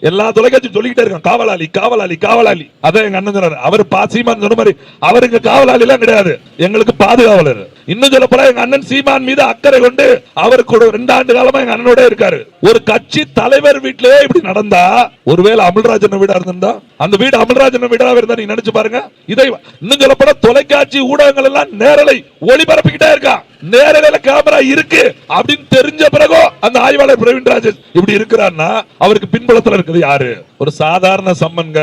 எல்லா தொலைக்காட்சியும் சொல்லிக்கிட்டே இருக்கான் காவலாளி காவலாளி காவலாளி. அதான் எங்க அண்ணன் சொன்னாரு. அவர் பாசிமான்னு சொன்ன மாதிரி அவருக்கு காவலாளி எல்லாம் கிடையாது. எங்களுக்கு பாதுகாவலர். இன்னும் சொல்ல போல எங்க அண்ணன் சீமான் மீது அக்கறை கொண்டு அவருக்கு ஒரு ரெண்டு ஆண்டு காலமா எங்க அண்ணனோட இருக்காரு. ஒரு கட்சி தலைவர் வீட்டிலேயே இப்படி நடந்தா ஒருவேளை அமல்ராஜன் வீடா இருந்திருந்தா அந்த வீடு அமல்ராஜன் வீடா இருந்தா நீங்க நினைச்சு பாருங்க. இதை இன்னும் சொல்ல போல தொலைக்காட்சி ஊடகங்கள் எல்லாம் நேரலை ஒளிபரப்பிக்கிட்டே இருக்கா. நேரலையில கேமரா இருக்கு அப்படின்னு தெரிஞ்ச பிறகோ அந்த ஆய்வாளர் பிரவீன் ராஜேஷ் இப்படி இருக்கிறான்னா அவருக்கு பின்புலத்துல இருக்குது யாரு? ஒரு சாதாரண சம்மன்க.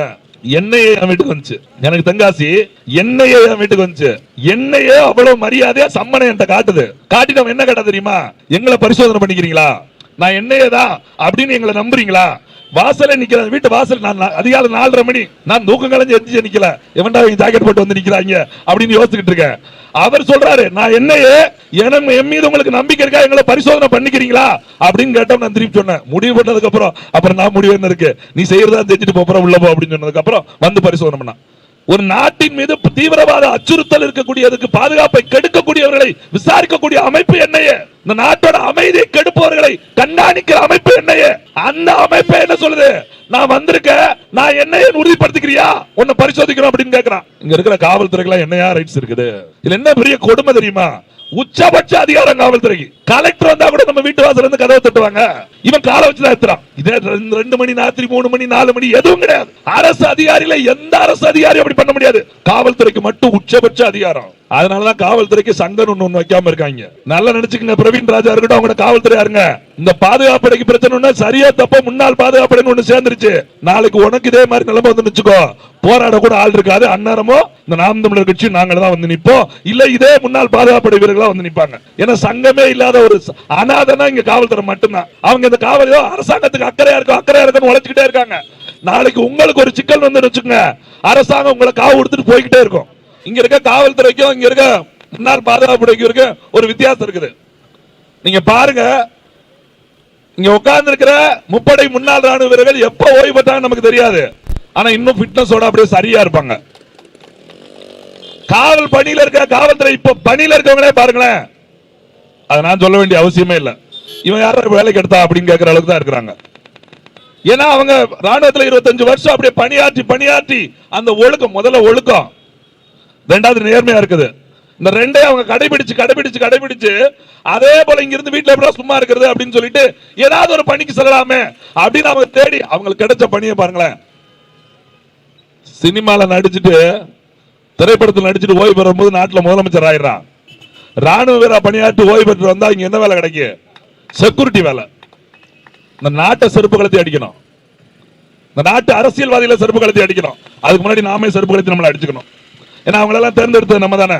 என்னையே என் வீட்டுக்கு வந்துச்சு. எனக்கு தென்காசி என்னையே என் வீட்டுக்கு வந்துச்சு. என்னையே அவ்வளவு மரியாதையா சம்மனை என்கிட்ட காட்டுது. காட்டி நம்ம என்ன கேட்டா தெரியுமா? எங்களை பரிசோதனை பண்ணிக்கிறீங்களா? நான் என்னையே தான் அப்படின்னு எங்களை நம்புறீங்களா? வாசல நிக்கிற வீட்டு வாசல் நான் அதிகாலை நாலரை மணி நான் தூக்கம் கலைஞ்சு எந்திரிச்சு நிக்கல. எவன்டா ஜாக்கெட் போட்டு வந்து நிக்கிறாங்க அப்படின்னு யோசிச்சுக்கிட்டு இருக்கேன். அவர் சொல்றாரு நான் என்னையே எனக்கு என் மீது உங்களுக்கு நம்பிக்கை இருக்கா? எங்களை பரிசோதனை பண்ணிக்கிறீங்களா? அப்படின்னு கேட்டோம். நான் திருப்பி சொன்னேன். முடிவு பண்ணதுக்கு அப்புறம் அப்புறம் நான் முடிவு என்ன இருக்கு? நீ செய்யறதா தெரிஞ்சுட்டு போறோம் உள்ள போ அப்படின்னு சொன்னதுக்கு அப்புறம் வந்து பரிசோதனை பண்ணா ஒரு நாட்டின் மீது தீவிரவாத அச்சுறுத்தல் இருக்கக்கூடியதுக்கு பாதுகாப்பை கெடுக்கக்கூடியவர்களை விசாரிக்கக்கூடிய அமைப்பு என்னையே? இந்த நாட்டோட அமைதியை கெடுப்பவர்களை கண்காணிக்கிற அமைப்பு என்னையே? அந்த அமைப்பு என்ன சொல்லுது? நான் வந்திருக்க நான் என்னையே உறுதிப்படுத்திக்கிறியா? உன்னை பரிசோதிக்கிறோம் அப்படின்னு கேட்கிறான் இங்க இருக்கிற காவல்துறைக்கு என்னையா ரைட்ஸ் இருக்குது? இதுல என்ன பெரிய கொடுமை தெரியுமா? உச்சபட்ச அதிகாரம் காவல்துறைக்கு கலெக்டர் வந்தா கூட நம்ம வீட்டு வாசல்ல இருந்து கதவை தட்டுவாங்க. இவன் காலை வச்சு தான் எத்துறான் இதே ரெண்டு- ரெண்டு மணி ராத்திரி மூணு மணி நாலு மணி எதுவும் கிடையாது. அரசு அதிகாரியில எந்த அரசு அதிகாரி அப்படி பண்ண முடியாது. காவல்துறைக்கு மட்டும் உச்சபட்ச அதிகாரம். அதனாலதான் காவல்துறைக்கு சங்கம் ஒண்ணு ஒண்ணு வைக்காம இருக்காங்க. நல்லா நினைச்சுக்கங்க பிரவீன் ராஜா இருக்கட்டும் அவங்க காவல்துறையா இருங்க. இந்த பாதுகாப்படைக்கு பிரச்சனை சரியா தப்ப முன்னாள் பாதுகாப்படைன்னு ஒண்ணு சேர்ந்துருச்சு. நாளைக்கு உனக்கு இதே மாதிரி நிலைமை வந்து நிச்சுக்கோ போராட கூட ஆள் இருக்காது. அந்நேரமோ இந்த நாம் தமிழர் கட்சி நாங்கள் தான் வந்து நிற்போம். இல்ல இதே முன்னாள் பாதுகாப்படை வீரர்களா வந்து நிப்பாங்க ஏன்னா சங்கமே இல்லாத ஒரு ச- இங்க காவல்துறை மட்டும்தான். அவங்க இந்த காவல் அரசாங்கத்துக்கு அக்கறையா இருக்கும் அக்கறையா இருக்குன்னு உழைச்சுக்கிட்டே இருக்காங்க. நாளைக்கு உங்களுக்கு ஒரு சிக்கல் வந்து வச்சுக்கோங்க அரசாங்கம் உங்களை காவு கொடுத்துட்டு போய்கிட்டே இருக்கும். இங்க இருக்க காவல்துறைக்கும் இங்க இருக்க முன்னாள் பாதுகாப்புடைக்கும் இருக்க ஒரு வித்தியாசம் இருக்குது. நீங்க பாருங்க இங்க உட்கார்ந்து இருக்கிற முப்படை முன்னாள் ராணுவ வீரர்கள் எப்ப ஓய்வு பெற்றாங்க நமக்கு தெரியாது. ஆனா இன்னும் ஃபிட்னஸோட அப்படியே சரியா இருப்பாங்க. காவல் பணியில இருக்க காவல்துறை இப்ப பணியில இருக்கவங்களே பாருங்களேன். அதை நான் சொல்ல வேண்டிய அவசியமே இல்லை. இவன் யாரும் வேலைக்கு எடுத்தா அப்படின்னு கேட்கிற அளவுக்கு தான் இருக்கிறாங்க. ஏன்னா அவங்க ராணுவத்துல இருபத்தஞ்சு வருஷம் அப்படியே பணியாற்றி பணியாற்றி அந்த ஒழுக்கம் முதல்ல ஒழுக்கம். ரெண்டாவது நேர்மையா இருக்குது. இந்த ரெண்டே அவங்க கடைபிடிச்சு கடைபிடிச்சு கடைபிடிச்சு அதே போல இங்க இருந்து வீட்டுல எப்படா சும்மா இருக்கிறது அப்படின்னு சொல்லிட்டு ஏதாவது ஒரு பணிக்கு செல்லலாமே அப்படின்னு அவங்க தேடி அவங்களுக்கு கிடைச்ச பணியை பாருங்களேன். சினிமால நடிச்சுட்டு திரைப்படத்தில் நடிச்சுட்டு ஓய்வு பெறும்போது நாட்டுல முதலமைச்சர் ஆயிடுறான். ராணுவ வீரா பணியாற்றி ஓய்வு பெற்று வந்தா இங்க என்ன வேலை கிடைக்கும் செக்யூரிட்டி வேலை. இந்த நாட்டை செருப்பு கலத்தி அடிக்கணும். இந்த நாட்டு அரசியல்வாதிகளை செருப்பு கலத்தி அடிக்கணும். அதுக்கு முன்னாடி நாமே செருப்பு கலத்தி நம்மளை அடிச்சுக்கணும். ஏன்னா அவங்களெல்லாம் தேர்ந்தெடுத்தது நம்ம தானே.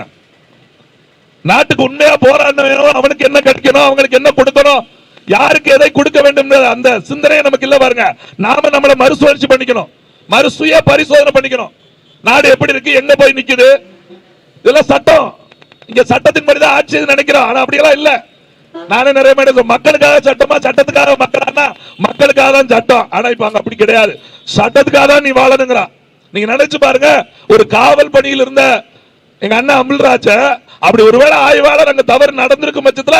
நாட்டுக்கு உண்மையா போராடணும் அவனுக்கு என்ன கிடைக்கணும் அவங்களுக்கு என்ன கொடுக்கணும் யாருக்கு எதை கொடுக்க வேண்டும் அந்த சிந்தனையை நமக்கு இல்ல பாருங்க. நாம நம்மளை மறுசுழற்சி பண்ணிக்கணும். மறுசுய பரிசோதனை பண்ணிக்கணும். நாடு எப்படி இருக்கு எங்க போய் நிக்குது? இதெல்லாம் சட்டம். இங்க சட்டத்தின் தான் ஆட்சி நினைக்கிறோம். ஆனா அப்படியெல்லாம் இல்ல. நானே நிறைய மேடம் மக்களுக்காக சட்டமா சட்டத்துக்காக மக்களானா மக்களுக்காக தான் சட்டம். ஆனா இப்ப அங்க அப்படி கிடையாது. சட்டத்துக்காக தான் நீ வாழணுங்கிறான். நீங்க நினைச்சு பாருங்க ஒரு காவல் பணியில் இருந்த எங்க அண்ணன் அமில்ராஜ அப்படி ஒருவேளை ஆய்வாளர் அங்க தவறு நடந்திருக்கும் பட்சத்துல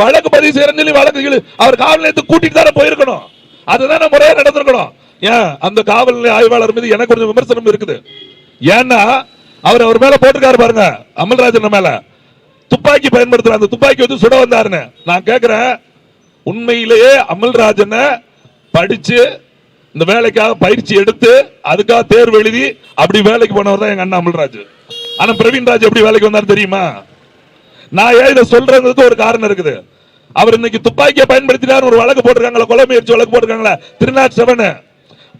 வழக்கு பதிவு செய்யறேன்னு சொல்லி வழக்கு அவர் காவல் நிலையத்துக்கு கூட்டிட்டு தானே போயிருக்கணும். அதுதானே முறையா நடந்திருக்கணும். ஏன்? அந்த காவல் நிலைய ஆய்வாளர் மீது எனக்கு கொஞ்சம் விமர்சனம் இருக்குது. ஏன்னா அவர் அவர் மேல போட்டிருக்காரு பாருங்க அமல்ராஜன் மேல. துப்பாக்கி பயன்படுத்துற அந்த துப்பாக்கி வந்து சுட வந்தாருன்னு. நான் கேக்குறேன் உண்மையிலேயே அமல்ராஜனை படிச்சு இந்த வேலைக்காக பயிற்சி எடுத்து அதுக்காக தேர்வு எழுதி அப்படி வேலைக்கு போனவர் தான் எங்க அண்ணன் அமல்ராஜ். ஆனா பிரவீன் ராஜ் எப்படி வேலைக்கு வந்தாரு தெரியுமா? நான் ஏன் இதை சொல்றதுக்கு ஒரு காரணம் இருக்குது. அவர் இன்னைக்கு துப்பாக்கியை பயன்படுத்தினார் ஒரு வழக்கு போட்டிருக்காங்களா கொலை முயற்சி வழக்கு போட்டிருக்காங்களா? திருநாட் செவன்.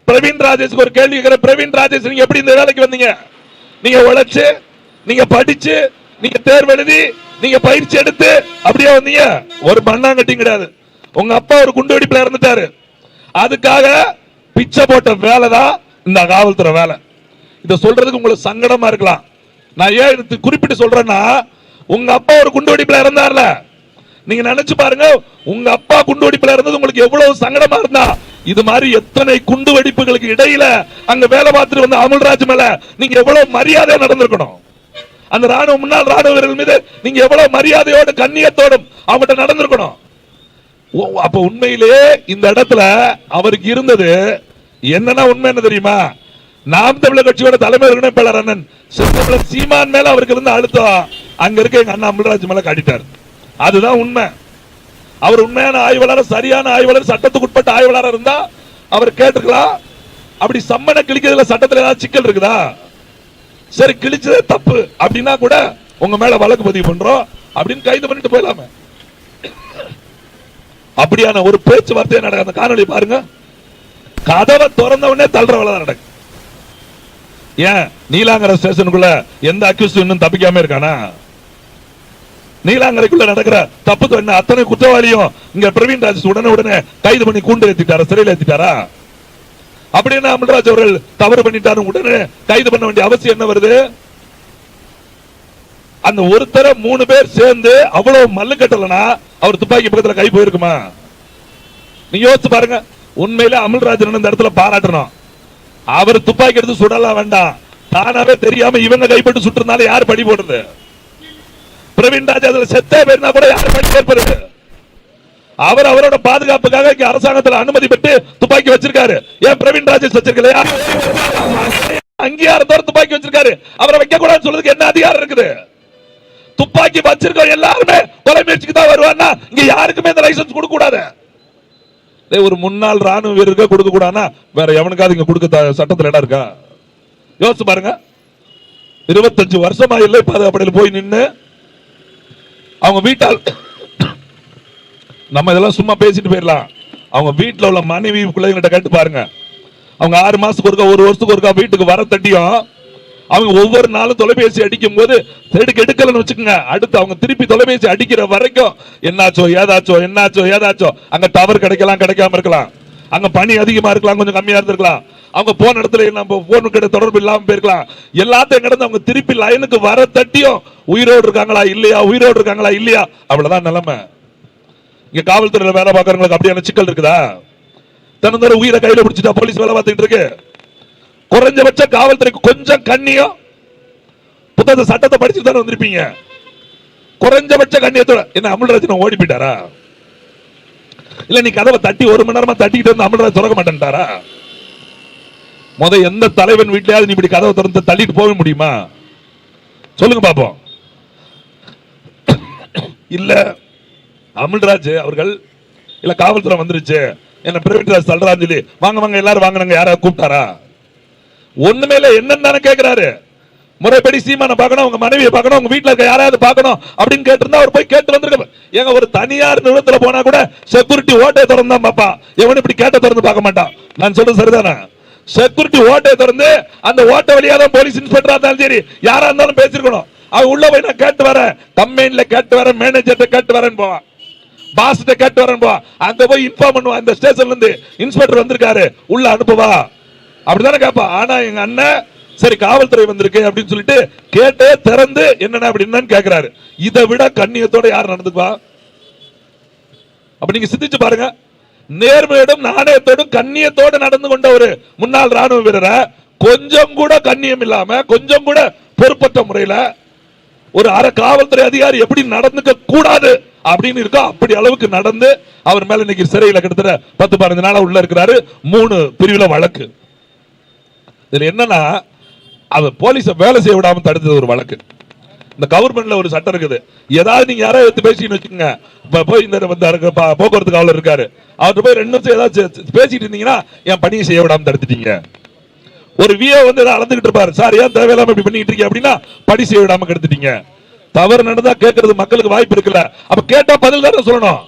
பிரவீன் ராஜேஷ்க்கு ஒரு கேள்வி கேட்கிற பிரவீன் ராஜேஷ் நீங்க எப்படி இந்த வேலைக்கு வந்தீங்க? நீங்க உழைச்சு நீங்க படிச்சு நீங்க தேர்வு எழுதி நீங்க பயிற்சி எடுத்து அப்படியே வந்தீங்க. ஒரு மண்ணாங்கட்டி கிடையாது. உங்க அப்பா ஒரு குண்டு வெடிப்புல இறந்துட்டாரு. அதுக்காக பிச்சை போட்ட வேலை தான் இந்த காவல்துறை வேலை. இதை சொல்றதுக்கு உங்களுக்கு சங்கடமா இருக்கலாம். நான் ஏன் எடுத்து குறிப்பிட்டு சொல்றேன்னா உங்க அப்பா ஒரு குண்டு வெடிப்புல இறந்தார்ல. நீங்க நினைச்சு பாருங்க உங்க அப்பா குண்டு வெடிப்புல இருந்தது உங்களுக்கு எவ்வளவு சங்கடமா இருந்தா இது மாதிரி எத்தனை குண்டு வெடிப்புகளுக்கு இடையில அங்க வேலை பார்த்துட்டு வந்த அமல்ராஜ் மேல நீங்க எவ்வளவு மரியாதை நடந்திருக்கணும். அந்த ராணுவ முன்னாள் ராணுவ வீரர்கள் மீது நீங்க எவ்வளவு மரியாதையோட கண்ணியத்தோடும் அவங்ககிட்ட நடந்திருக்கணும். ஓ, அப்ப உண்மையிலேயே இந்த இடத்துல அவருக்கு இருந்தது என்னன்னா உண்மை என்ன தெரியுமா? நாம் தமிழர் கட்சியோட தலைமை ஒருங்கிணைப்பாளர் அண்ணன் செந்தமிழர் சீமான் மேல அவருக்கு இருந்த அழுத்தம். அங்க இருக்க எங்க அண்ணா அமல்ராஜ் மேல காட்டிட்டார் அதுதான் உண்மை. அவர் உண்மையான ஆய்வாளர் சரியான ஆய்வாளர் சட்டத்துக்கு உட்பட்ட ஆய்வாளர் இருந்தா அவர் கேட்டிருக்கலாம். அப்படி சம்மனை கிழிக்கிறதுல சட்டத்துல ஏதாவது சிக்கல் இருக்குதா? சரி கிழிச்சதே தப்பு. அப்படின்னா கூட உங்க மேல வழக்கு பதிவு பண்றோம். அப்படின்னு கைது பண்ணிட்டு போயிடலாமே. அப்படியான ஒரு பேச்சுவார்த்தை நடக்கும் அந்த காணொலி பாருங்க. கதவை திறந்த உடனே தள்ளுற வேலை நடக்கும் ஏன் நீலாங்கர ஸ்டேஷனுக்குள்ள எந்த அக்யூஸ்டும் இன்னும் தப்பிக்காம இருக்கானா? நீலாங்கரைக்குள்ள நடக்கிற தப்பு என்ன அத்தனை குற்றவாளியும் இங்க பிரவீன் ராஜ் உடனே உடனே கைது பண்ணி கூண்டு ஏத்திட்டாரா சிறையில் ஏத்திட்டாரா? அப்படின்னா அமல்ராஜ் அவர்கள் தவறு பண்ணிட்டாரு உடனே கைது பண்ண வேண்டிய அவசியம் என்ன வருது? அந்த ஒருத்தரை மூணு பேர் சேர்ந்து அவ்வளவு மல்லு கட்டலனா அவர் துப்பாக்கி பக்கத்துல கை போயிருக்குமா? நீ யோசிச்சு பாருங்க. உண்மையில அமல்ராஜன் இந்த இடத்துல பாராட்டணும். அவர் துப்பாக்கி எடுத்து சுடலாம் வேண்டாம். தானாவே தெரியாம இவங்க கைப்பட்டு சுட்டிருந்தாலும் யார் படி போடுறது? பிரவீன் ராஜ் அதுல செத்தே போயிருந்தா கூட யார் படி கேட்பது அவர் அவரோட பாதுகாப்புக்காக இங்க அரசாங்கத்துல அனுமதி பெற்று துப்பாக்கி வச்சிருக்காரு. ஏன் பிரவீன் ராஜேஷ் வச்சிருக்கலையா? அங்கீகாரத்தோட துப்பாக்கி வச்சிருக்காரு. அவரை வைக்க கூடாதுன்னு சொல்றதுக்கு என்ன அதிகாரம் இருக்குது? துப்பாக்கி வச்சிருக்கோம் எல்லாருமே கொலை முயற்சிக்கு தான் வருவான்னா இங்க யாருக்குமே இந்த லைசன்ஸ் கொடுக்க கூடாது ஒரு முன்னாள் ராணுவ வீரருக்கு கொடுக்க கூடாதுன்னா வேற எவனுக்காவது இங்க கொடுக்க சட்டத்துல இடம் இருக்கா? யோசிச்சு பாருங்க. இருபத்தஞ்சு வருஷமா இல்லை பாதுகாப்படையில் போய் நின்னு. அவங்க வீட்டால் நம்ம இதெல்லாம் சும்மா பேசிட்டு போயிடலாம். அவங்க வீட்டுல உள்ள மனைவி பிள்ளைங்கிட்ட கேட்டு பாருங்க. அவங்க ஆறு மாசத்துக்கு ஒருக்கா ஒரு வருஷத்துக்கு ஒருக்கா வீட்டுக்கு வர தட்டியும் அவங்க ஒவ்வொரு நாளும் தொலைபேசி அடிக்கும் போது தேடி எடுக்கலன்னு வச்சுக்கோங்க. அடுத்து அவங்க திருப்பி தொலைபேசி அடிக்கிற வரைக்கும் என்னாச்சோ ஏதாச்சோ என்னாச்சோ ஏதாச்சோ. அங்க டவர் கிடைக்கலாம் கிடைக்காம இருக்கலாம். அங்க பனி அதிகமா இருக்கலாம் கொஞ்சம் கம்மியா இருந்திருக்கலாம். அவங்க போன இடத்துல நம்ம போன் கிட்ட தொடர்பு இல்லாம போயிருக்கலாம். எல்லாத்தையும் கிடந்து அவங்க திருப்பி லைனுக்கு வர தட்டியும் உயிரோடு இருக்காங்களா இல்லையா உயிரோடு இருக்காங்களா இல்லையா? அவ்வளவுதான் நிலைமை. இங்க காவல்துறையில வேலை பார்க்கறவங்களுக்கு அப்படியான சிக்கல் இருக்குதா? தினந்தோறும் உயிரை கையில பிடிச்சிட்டா போலீஸ் வேலை பார்த்துட்டு இருக்கு. குறைஞ்சபட்ச காவல்துறைக்கு கொஞ்சம் கண்ணியம். புத்தகத்தை சட்டத்தை படிச்சு தானே வந்திருப்பீங்க. குறைஞ்சபட்ச கண்ணியத்தோட என்ன அமல்ராஜ் ஓடி போயிட்டாரா? இல்ல நீ கதவை தட்டி ஒரு மணி நேரமா தட்டிக்கிட்டு வந்து அமல்ராஜ் திறக்க மாட்டேன்ட்டாரா? முத எந்த தலைவன் வீட்லயாவது நீ இப்படி கதவை திறந்து தள்ளிட்டு போக முடியுமா? சொல்லுங்க பாப்போம். இல்ல அமல்ராஜ் அவர்கள் இல்ல காவல்துறை வந்துருச்சு. என்ன ராஜ் தள்ளுறான்னு சொல்லி வாங்க வாங்க எல்லாரும் வாங்கினாங்க யாராவது கூப்பிட்டாரா? ஒண்ணுமே இல்லை என்னன்னு தானே கேக்குறாரு. முறைப்படி சீமான பார்க்கணும் உங்க மனைவியை பார்க்கணும் உங்க வீட்டில் இருக்க யாராவது பார்க்கணும் அப்படின்னு கேட்டிருந்தா அவர் போய் கேட்டு வந்திருக்க ஏங்க ஒரு தனியார் நிறுவனத்தில் போனா கூட செக்யூரிட்டி ஓட்டை திறந்து தான் பாப்பா. எவனும் இப்படி கேட்ட திறந்து பார்க்க மாட்டான். நான் சொல்றது சரிதானே? செக்யூரிட்டி ஓட்டை திறந்து அந்த ஓட்டை வழியா தான் போலீஸ் இன்ஸ்பெக்டரா இருந்தாலும் சரி யாரா இருந்தாலும் பேசிருக்கணும் அவன் உள்ள போய் நான் கேட்டு வரேன். கம்பெனில கேட்டு வரேன் மேனேஜர்கிட்ட கேட்டு வரேன்னு போவான் பாஸ்கிட்ட கேட்டு வரேன் போவான் அங்க போய் இன்ஃபார்ம் பண்ணுவான் இந்த ஸ்டேஷன்ல இருந்து இன்ஸ்பெக்டர் வந்திருக்காரு. உள்ள அனுப்புவா. அப்படிதானே கேட்பா ஆனா எங்க அண்ணன் சரி காவல்துறை வந்திருக்கு அப்படின்னு சொல்லிட்டு கேட்டே திறந்து என்னென்ன அப்படின்னு கேட்கிறாரு இதை விட கண்ணியத்தோட யார் நடந்துக்குவா? அப்ப நீங்க சிந்திச்சு பாருங்க. நேர்மையோடும் நாணயத்தோடும் கண்ணியத்தோடு நடந்து கொண்ட ஒரு முன்னாள் ராணுவ வீரரை கொஞ்சம் கூட கண்ணியம் இல்லாம கொஞ்சம் கூட பொறுப்பற்ற முறையில ஒரு அற காவல்துறை அதிகாரி எப்படி நடந்துக்க கூடாது அப்படின்னு இருக்கோ அப்படி அளவுக்கு நடந்து அவர் மேல இன்னைக்கு சிறையில கிட்டத்தட்ட பத்து பதினஞ்சு நாளா உள்ள இருக்கிறாரு. மூணு பிரிவுல வழக்கு. இதுல என்னன்னா அவன் போலீஸ வேலை செய்ய விடாம தடுத்தது ஒரு வழக்கு. இந்த கவர்மெண்ட்ல ஒரு சட்டம் இருக்குது. ஏதாவது நீங்க யாராவது எடுத்து பேசின்னு வச்சுக்கோங்க. போய் இந்த வந்தாரு போக்குவரத்து காவலர் இருக்காரு. அவர்கிட்ட போய் ரெண்டு நிமிஷம் ஏதாவது பேசிட்டு இருந்தீங்கன்னா என் பணியை செய்ய விடாமல் தடுத்துட்டீங்க. ஒரு விஏ வந்து ஏதாவது அளந்துகிட்டு இருப்பாரு. சார் ஏன் தேவையில்லாம இப்படி பண்ணிட்டு இருக்கீங்க? அப்படின்னா பணி செய்ய விடாம கெடுத்துட்டீங்க. தவறு நடந்தா கேட்கறது மக்களுக்கு வாய்ப்பு இருக்குல்ல. அப்ப கேட்டா பதில் தானே சொல்லணும்.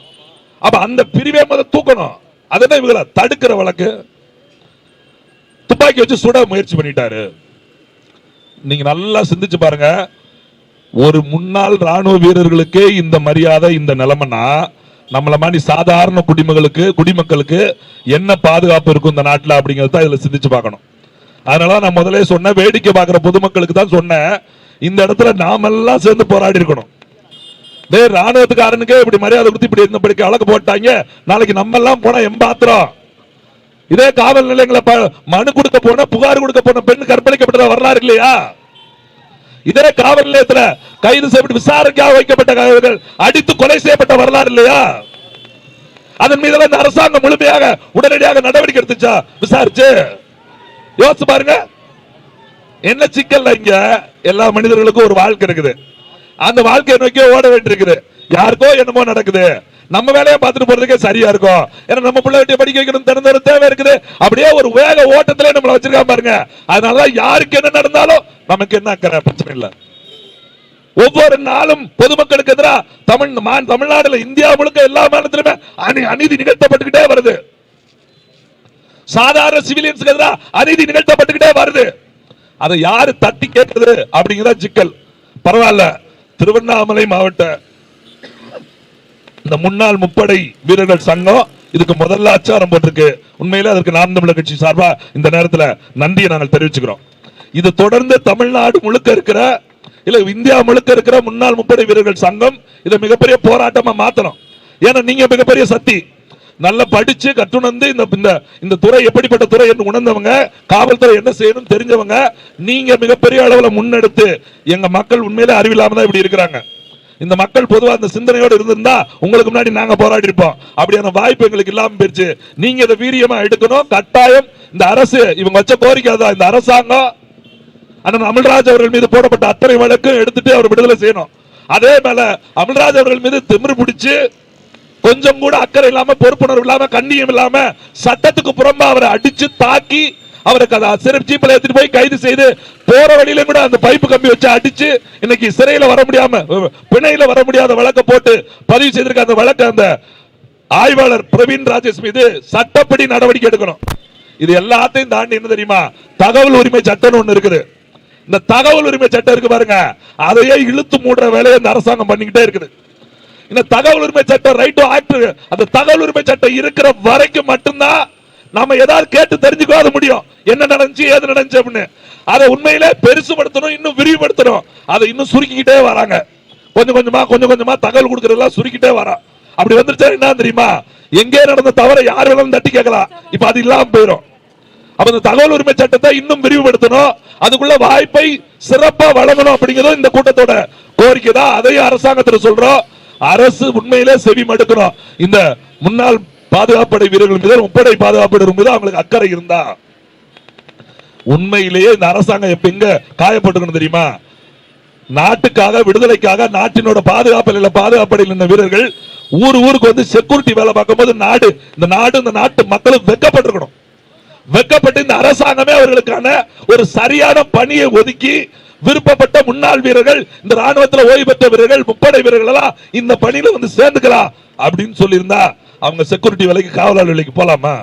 அப்ப அந்த பிரிவே முதல்ல தூக்கணும். அதுதான் இவங்கள தடுக்கிற வழக்கு? துப்பாக்கி வச்சு சுட முயற்சி பண்ணிட்டாரு. நீங்க நல்லா சிந்திச்சு பாருங்க. ஒரு முன்னாள் ராணுவ வீரர்களுக்கே இந்த மரியாதை இந்த நிலைமைனா நம்மள மாதிரி சாதாரண குடிமகளுக்கு குடிமக்களுக்கு என்ன பாதுகாப்பு இருக்கும் இந்த நாட்டில் அப்படிங்கறத தான் இதில் சிந்திச்சு பார்க்கணும். அதனால நான் முதல்ல சொன்னேன் வேடிக்கை பார்க்குற பொதுமக்களுக்கு தான் சொன்னேன். இந்த இடத்துல நாமெல்லாம் சேர்ந்து போராடி இருக்கணும். டே ராணுவத்துக்காரனுக்கே இப்படி மரியாதை கொடுத்து இப்படி இருந்தபடிக்கு அழகு போட்டாங்க. நாளைக்கு நம்ம எல்லாம் போனா எம்பாத்திரம் இதே காவல் நிலையங்களை ப- மனு கொடுக்க போன புகார் கொடுக்க போன பெண் கற்பழிக்கப்பட்ட வரலாறு இல்லையா? இதே காவல் நிலையத்துல கைது செய்யப்பட்டு விசாரணைக்காக வைக்கப்பட்ட அடித்து கொலை செய்யப்பட்ட வரலாறு இல்லையா? அதன் மீது இந்த அரசாங்கம் முழுமையாக உடனடியாக நடவடிக்கை எடுத்துச்சா? விசாரிச்சு. யோசிச்சு பாருங்க. என்ன சிக்கல் இங்க எல்லா மனிதர்களுக்கும் ஒரு வாழ்க்கை இருக்குது. அந்த வாழ்க்கையை நோக்கி ஓட வேண்டியிருக்குது. யாருக்கோ என்னமோ நடக்குது. நம்ம வேலையை பார்த்துட்டு போறதுக்கே சரியா இருக்கும். ஏன்னா நம்ம பிள்ளை படிக்க வைக்கணும் திறந்த ஒரு தேவை இருக்குது. அப்படியே ஒரு வேக ஓட்டத்திலே நம்மள வச்சிருக்கா பாருங்க. அதனாலதான் யாருக்கு என்ன நடந்தாலும் நமக்கு என்ன பிரச்சனை இல்லை. ஒவ்வொரு நாளும் பொதுமக்களுக்கு எதிராக தமிழ் மா- தமிழ்நாடுல இந்தியா முழுக்க எல்லா மாநிலத்திலுமே அநீ- அநீதி நிகழ்த்தப்பட்டுக்கிட்டே வருது. சாதாரண சிவிலியன்ஸுக்கு எதிராக அநீதி நிகழ்த்தப்பட்டுக்கிட்டே வருது. அதை யாரு தட்டி கேட்கிறது அப்படிங்கிற சிக்கல். பரவாயில்ல. திருவண்ணாமலை மாவட்ட இந்த முன்னாள் முப்படை வீரர்கள் சங்கம் இதுக்கு முதல்ல அச்சாரம் போட்டிருக்கு. உண்மையில அதற்கு நாம் தமிழர் கட்சி சார்பா இந்த நேரத்துல நன்றியை நாங்கள் தெரிவிச்சுக்கிறோம். இது தொடர்ந்து தமிழ்நாடு முழுக்க இருக்கிற இல்ல இந்தியா முழுக்க இருக்கிற முன்னாள் முப்படை வீரர்கள் சங்கம் இதை மிகப்பெரிய போராட்டமா மாத்தணும். ஏன்னா நீங்க மிகப்பெரிய சக்தி. நல்லா படிச்சு கட்டுணர்ந்து இந்த இந்த இந்த துறை எப்படிப்பட்ட துறை என்று உணர்ந்தவங்க காவல்துறை என்ன செய்யணும் தெரிஞ்சவங்க நீங்க மிகப்பெரிய அளவுல முன்னெடுத்து எங்க மக்கள் உண்மையிலே அறிவில்லாம தான் இப்படி இருக்கிறாங்க. இந்த மக்கள் பொதுவா அந்த சிந்தனையோடு இருந்திருந்தா உங்களுக்கு முன்னாடி நாங்க போராடி இருப்போம் அப்படியான வாய்ப்பு எங்களுக்கு இல்லாம போயிருச்சு. நீங்க இதை வீரியமா எடுக்கணும் கட்டாயம். இந்த அரசு இவங்க வச்ச கோரிக்கை தான் இந்த அரசாங்கம் அண்ணன் அமல்ராஜ் அவர்கள் மீது போடப்பட்ட அத்தனை வழக்கும் எடுத்துட்டு அவர் விடுதலை செய்யணும். அதே மேல அமல்ராஜ் அவர்கள் மீது திமிரு பிடிச்சு கொஞ்சம் கூட அக்கறை இல்லாம பொறுப்புணர்வு இல்லாம கண்ணியம் இல்லாம சட்டத்துக்கு புறம்பா அவரை அடிச்சு தாக்கி அவருக்கு அதை சிறப்பு ஜீப்பில் எடுத்துட்டு போய் கைது செய்து போற வழியில கூட அந்த பைப்பு கம்பி வச்சு அடிச்சு இன்னைக்கு சிறையில வர முடியாம பிணையில வர முடியாத வழக்கை போட்டு பதிவு செய்திருக்க அந்த வழக்கு அந்த ஆய்வாளர் பிரவீன் ராஜேஷ் மீது சட்டப்படி நடவடிக்கை எடுக்கணும். இது எல்லாத்தையும் தாண்டி என்ன தெரியுமா? தகவல் உரிமை சட்டம் ஒண்ணு இருக்குது. இந்த தகவல் உரிமை சட்டம் இருக்கு பாருங்க. அதையே இழுத்து மூடுற வேலையை இந்த அரசாங்கம் பண்ணிக்கிட்டே இருக்குது. இந்த தகவல் உரிமை சட்டம் ரைட் டு ஆக்ட் அந்த தகவல் உரிமை சட்டம் இருக்கிற வரைக்கும் மட்டும்தான் நாம ஏதாவது கேட்டு தெரிஞ்சுக்கோ முடியும். என்ன நடந்துச்சு ஏது நடந்துச்சு அப்படின்னு. அதை உண்மையிலே பெருசுபடுத்தணும் இன்னும் விரிவுபடுத்தணும். அதை இன்னும் சுருக்கிக்கிட்டே வராங்க. கொஞ்சம் கொஞ்சமா கொஞ்சம் கொஞ்சமா தகவல் கொடுக்கறதெல்லாம் சுருக்கிட்டே வரான் அப்படி வந்துருச்சா என்ன தெரியுமா? எங்கே நடந்த தவறை யார் வேணாலும் தட்டி கேட்கலாம். இப்ப அது இல்லாம போயிடும் அப்ப இந்த தகவல் உரிமை சட்டத்தை இன்னும் விரிவுபடுத்தணும். அதுக்குள்ள வாய்ப்பை சிறப்பா வழங்கணும் அப்படிங்கிறதும் இந்த கூட்டத்தோட கோரிக்கை தான். அதையும் அரசாங்கத்துல சொல்றோம். அரசு உண்மையிலே செவி மடுக்கணும். இந்த முன்னாள் பாதுகாப்படை வீரர்கள் மீது முப்படை பாதுகாப்படர் மீது அவங்களுக்கு அக்கறை இருந்தா. உண்மையிலேயே இந்த அரசாங்கம் எப்ப எங்க காயப்பட்டுக்கணும் தெரியுமா? நாட்டுக்காக விடுதலைக்காக நாட்டினோட பாதுகாப்பில் பாதுகாப்படையில் இருந்த வீரர்கள் ஊர் ஊருக்கு வந்து செக்யூரிட்டி வேலை பார்க்கும்போது நாடு இந்த நாடு இந்த நாட்டு மக்களும் வெக்கப்பட்டிருக்கணும். வெக்கப்பட்டு இந்த அரசாங்கமே அவர்களுக்கான ஒரு சரியான பணியை ஒதுக்கி விருப்பப்பட்ட முன்னாள் வீரர்கள் இந்த ராணுவத்துல ஓய்வு பெற்ற வீரர்கள் முப்படை வீரர்கள் எல்லாம் இந்த பணியில வந்து சேர்ந்துக்கலாம் அப்படின்னு சொல்லியிருந்தா அவங்க செக்யூரிட்டி வேலைக்கு காவலாளி வேலைக்கு போலாமா?